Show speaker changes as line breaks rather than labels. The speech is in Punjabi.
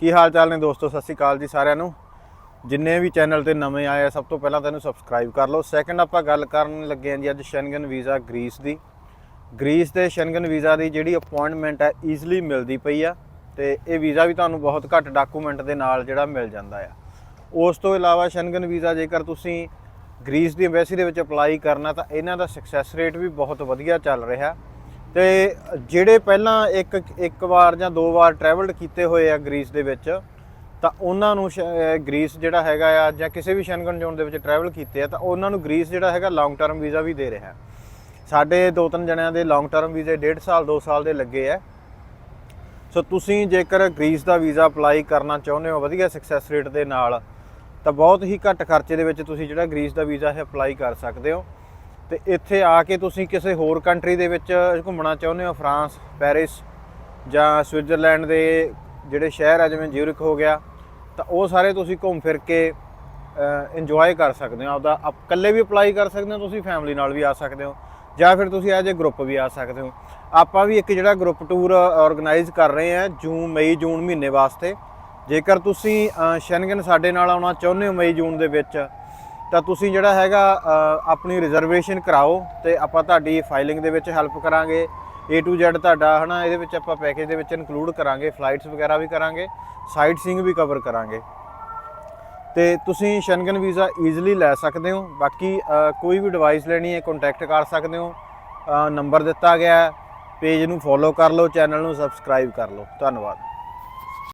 ਕੀ ਹਾਲ ਚਾਲ ਨੇ ਦੋਸਤੋ? ਸਤਿ ਸ਼੍ਰੀ ਅਕਾਲ ਜੀ ਸਾਰਿਆਂ ਨੂੰ। ਜਿੰਨੇ ਵੀ ਚੈਨਲ ਤੇ ਨਵੇਂ ਆਏ ਆ, ਸਭ ਤੋਂ ਪਹਿਲਾਂ ਤੈਨੂੰ ਸਬਸਕ੍ਰਾਈਬ ਕਰ ਲਓ। ਸੈਕੰਡ ਆਪਾਂ ਗੱਲ ਕਰਨ ਲੱਗੇ ਹਾਂ ਜੀ ਅੱਜ ਸ਼ੈਂਗਨ ਵੀਜ਼ਾ ਗ੍ਰੀਸ ਦੀ। ਗ੍ਰੀਸ ਤੇ ਸ਼ੈਂਗਨ ਵੀਜ਼ਾ ਦੀ ਜਿਹੜੀ ਅਪਾਇੰਟਮੈਂਟ ਹੈ ਈਜ਼ੀਲੀ ਮਿਲਦੀ ਪਈ ਆ ਤੇ ਇਹ ਵੀਜ਼ਾ ਵੀ ਤੁਹਾਨੂੰ ਬਹੁਤ ਘੱਟ ਡਾਕੂਮੈਂਟ ਦੇ ਨਾਲ ਜਿਹੜਾ ਮਿਲ ਜਾਂਦਾ ਆ। ਉਸ ਤੋਂ ਇਲਾਵਾ ਸ਼ੈਂਗਨ ਵੀਜ਼ਾ ਜੇਕਰ ਤੁਸੀਂ ਗ੍ਰੀਸ ਦੀ ਐਮਬੈਸੀ ਦੇ ਵਿੱਚ ਅਪਲਾਈ ਕਰਨਾ ਤਾਂ ਇਹਨਾਂ ਦਾ ਸਕਸੈਸ ਰੇਟ ਵੀ ਬਹੁਤ ਵਧੀਆ ਚੱਲ ਰਿਹਾ। ਤੇ ਜਿਹੜੇ ਪਹਿਲਾਂ ਇੱਕ ਇੱਕ ਵਾਰ ਜਾਂ ਦੋ ਵਾਰ ਟਰੈਵਲਡ ਕੀਤੇ ਹੋਏ ਆ ਗ੍ਰੀਸ ਦੇ ਵਿੱਚ, ਤਾਂ ਉਹਨਾਂ ਨੂੰ ਸ਼- ਅਹ ਗ੍ਰੀਸ ਜਿਹੜਾ ਹੈਗਾ ਆ ਜਾਂ ਕਿਸੇ ਵੀ ਸ਼ੈਂਗਨ ਜ਼ੋਨ ਦੇ ਵਿੱਚ ਟਰੈਵਲ ਕੀਤੇ ਆ, ਤਾਂ ਉਹਨਾਂ ਨੂੰ ਗ੍ਰੀਸ ਜਿਹੜਾ ਹੈਗਾ ਲੌਂਗ ਟਰਮ ਵੀਜ਼ਾ ਵੀ ਦੇ ਰਿਹਾ। ਸਾਡੇ ਦੋ ਤਿੰਨ ਜਣਿਆਂ ਦੇ ਲੌਂਗ ਟਰਮ ਵੀਜ਼ੇ 1.5 ਸਾਲ 2 ਸਾਲ ਦੇ ਲੱਗੇ ਆ। ਸੋ ਤੁਸੀਂ ਜੇਕਰ ਗ੍ਰੀਸ ਦਾ ਵੀਜ਼ਾ ਅਪਲਾਈ ਕਰਨਾ ਚਾਹੁੰਦੇ ਹੋ ਵਧੀਆ ਸਕਸੈਸ ਰੇਟ ਦੇ ਨਾਲ, ਤਾਂ ਬਹੁਤ ਹੀ ਘੱਟ ਖਰਚੇ ਦੇ ਵਿੱਚ ਤੁਸੀਂ ਜਿਹੜਾ ਗ੍ਰੀਸ ਦਾ ਵੀਜ਼ਾ ਹੈ ਅਪਲਾਈ ਕਰ ਸਕਦੇ ਹੋ। ਤੇ ਇੱਥੇ ਆ ਕੇ ਤੁਸੀਂ ਕਿਸੇ ਹੋਰ ਕੰਟਰੀ ਦੇ ਵਿੱਚ ਘੁੰਮਣਾ ਚਾਹੁੰਦੇ ਹੋ ਫਰਾਂਸ ਪੈਰਿਸ ਜਾਂ ਸਵਿਟਜ਼ਰਲੈਂਡ ਦੇ ਜਿਹੜੇ ਸ਼ਹਿਰ ਆ ਜਿਵੇਂ ਜਿਊਰਿਕ ਹੋ ਗਿਆ ਤਾਂ ਉਹ ਸਾਰੇ ਤੁਸੀਂ ਘੁੰਮ ਫਿਰ ਕੇ ਇੰਜੋਏ ਕਰ ਸਕਦੇ ਹੋ ਆਪਦਾ ਆਪ- ਇਕੱਲੇ ਵੀ ਅਪਲਾਈ ਕਰ ਸਕਦੇ ਹੋ ਤੁਸੀਂ ਫੈਮਿਲੀ ਨਾਲ ਵੀ ਆ ਸਕਦੇ ਹੋ ਜਾਂ ਫਿਰ ਤੁਸੀਂ ਐਜ ਅ ਗਰੁੱਪ ਵੀ ਆ ਸਕਦੇ ਹੋ। ਆਪਾਂ ਵੀ ਇੱਕ ਜਿਹੜਾ ਗਰੁੱਪ ਟੂਰ ਆਰਗੇਨਾਈਜ਼ ਕਰ ਰਹੇ ਹਾਂ ਜੂਨ ਮਈ ਜੂਨ ਮਹੀਨੇ ਵਾਸਤੇ ਜੇਕਰ ਤੁਸੀਂ ਅ, ਸ਼ੈਨਗਨ ਸਾਡੇ ਨਾਲ ਆਉਣਾ ਚਾਹੁੰਦੇ ਹੋ ਮਈ ਜੂਨ ਦੇ ਵਿੱਚ ਤਾਂ ਤੁਸੀਂ ਜਿਹੜਾ ਹੈਗਾ ਆਪਣੀ ਰਿਜ਼ਰਵੇਸ਼ਨ ਕਰਾਓ ਤੇ ਆਪਾਂ ਤੁਹਾਡੀ ਫਾਈਲਿੰਗ ਦੇ ਵਿੱਚ ਹੈਲਪ ਕਰਾਂਗੇ। A to Z ਤੁਹਾਡਾ, ਹਨਾ, ਇਹਦੇ ਵਿੱਚ ਆਪਾਂ ਪੈਕੇਜ ਦੇ ਵਿੱਚ ਇਨਕਲੂਡ ਕਰਾਂਗੇ ਫਲਾਈਟਸ ਵਗੈਰਾ ਵੀ ਕਰਾਂਗੇ ਸਾਈਟ ਸੀਇੰਗ ਵੀ ਕਵਰ ਕਰਾਂਗੇ। ਤੇ ਤੁਸੀਂ ਸ਼ੈਨਗਨ ਵੀਜ਼ਾ ਈਜ਼ੀਲੀ ਲੈ ਸਕਦੇ ਹੋ। ਬਾਕੀ ਕੋਈ ਵੀ ਡਿਵਾਈਸ ਲੈਣੀ ਹੈ ਕੰਟੈਕਟ ਕਰ ਸਕਦੇ ਹੋ। ਨੰਬਰ ਦਿੱਤਾ ਗਿਆ ਹੈ ਪੇਜ ਨੂੰ ਫੋਲੋ ਕਰ ਲਓ ਚੈਨਲ ਨੂੰ ਸਬਸਕ੍ਰਾਈਬ ਕਰ ਲਓ। ਧੰਨਵਾਦ।